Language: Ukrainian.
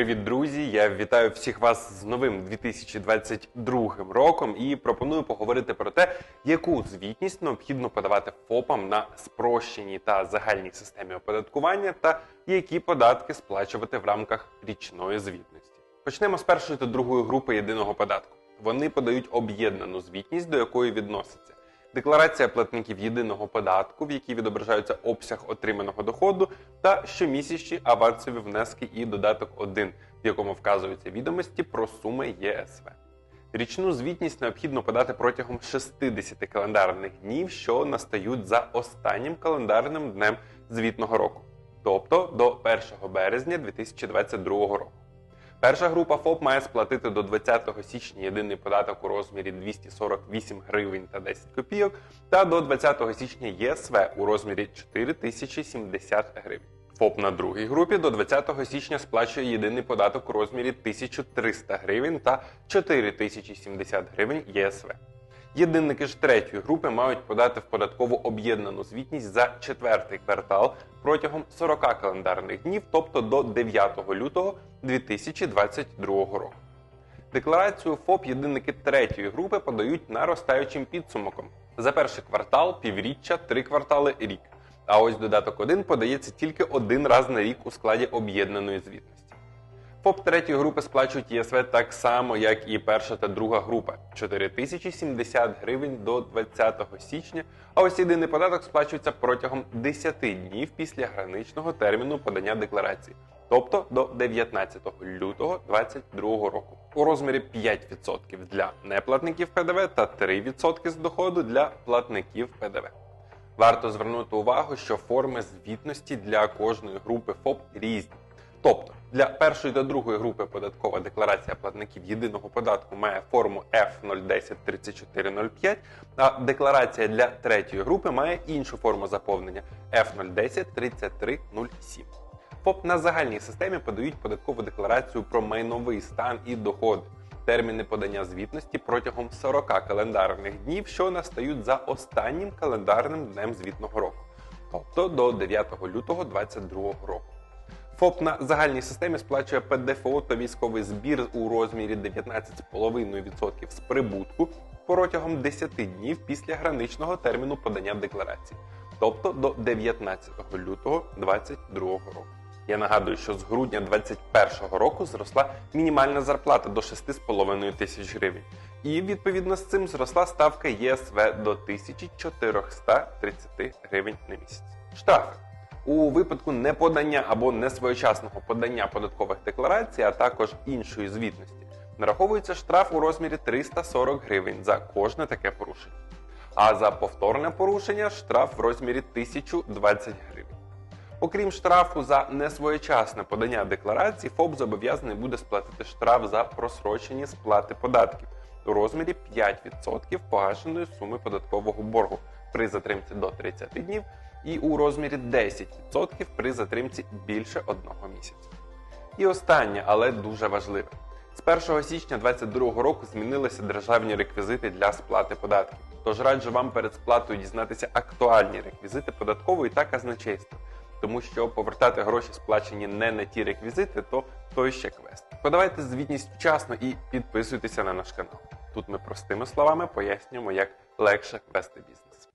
Привіт, друзі! Я вітаю всіх вас з новим 2022 роком і пропоную поговорити про те, яку звітність необхідно подавати ФОПам на спрощеній та загальній системі оподаткування, та які податки сплачувати в рамках річної звітності. Почнемо з першої та другої групи єдиного податку. Вони подають об'єднану звітність, до якої відноситься декларація платників єдиного податку, в якій відображаються обсяг отриманого доходу, та щомісячні авансові внески і додаток 1, в якому вказуються відомості про суми ЄСВ. Річну звітність необхідно подати протягом 60 календарних днів, що настають за останнім календарним днем звітного року, тобто до 1 березня 2022 року. Перша група ФОП має сплатити до 20 січня єдиний податок у розмірі 248 гривень та 10 копійок, та до 20 січня ЄСВ у розмірі 4070 гривень. ФОП на другій групі до 20 січня сплачує єдиний податок у розмірі 1300 гривень та 4070 гривень ЄСВ. Єдинники ж третьої групи мають подати в податкову об'єднану звітність за четвертий квартал протягом 40 календарних днів, тобто до 9 лютого 2022 року. Декларацію ФОП єдинники третьої групи подають наростаючим підсумком за перший квартал, півріччя, три квартали рік. А ось додаток 1 подається тільки один раз на рік у складі об'єднаної звітності. ФОП третьої групи сплачують ЄСВ так само, як і перша та друга група 4070 гривень до 20 січня, а ось єдиний податок сплачується протягом 10 днів після граничного терміну подання декларації, тобто до 19 лютого 2022 року, у розмірі 5% для неплатників ПДВ та 3% з доходу для платників ПДВ. Варто звернути увагу, що форми звітності для кожної групи ФОП різні. Тобто для першої та другої групи податкова декларація платників єдиного податку має форму F0103405, а декларація для третьої групи має іншу форму заповнення F0103307. ФОП на загальній системі подають податкову декларацію про майновий стан і доходи. Терміни подання звітності протягом 40 календарних днів, що настають за останнім календарним днем звітного року, тобто до 9 лютого 2022 року. ФОП на загальній системі сплачує ПДФО та військовий збір у розмірі 19,5% з прибутку протягом 10 днів після граничного терміну подання декларації, тобто до 19 лютого 2022 року. Я нагадую, що з грудня 2021 року зросла мінімальна зарплата до 6,5 тисяч гривень. І відповідно з цим зросла ставка ЄСВ до 1430 гривень на місяць. Штрафи. У випадку неподання або несвоєчасного подання податкових декларацій, а також іншої звітності, нараховується штраф у розмірі 340 гривень за кожне таке порушення. А за повторне порушення штраф в розмірі 1020 гривень. Окрім штрафу за несвоєчасне подання декларації, ФОП зобов'язаний буде сплатити штраф за просрочені сплати податків у розмірі 5% погашеної суми податкового боргу при затримці до 30 днів і у розмірі 10% при затримці більше одного місяця. І останнє, але дуже важливе. З 1 січня 2022 року змінилися державні реквізити для сплати податків. Тож раджу вам перед сплатою дізнатися актуальні реквізити податкової та казначейства, тому що повертати гроші сплачені не на ті реквізити, то той ще квест. Подавайте звітність вчасно і підписуйтеся на наш канал. Тут ми простими словами пояснюємо, як легше вести бізнес.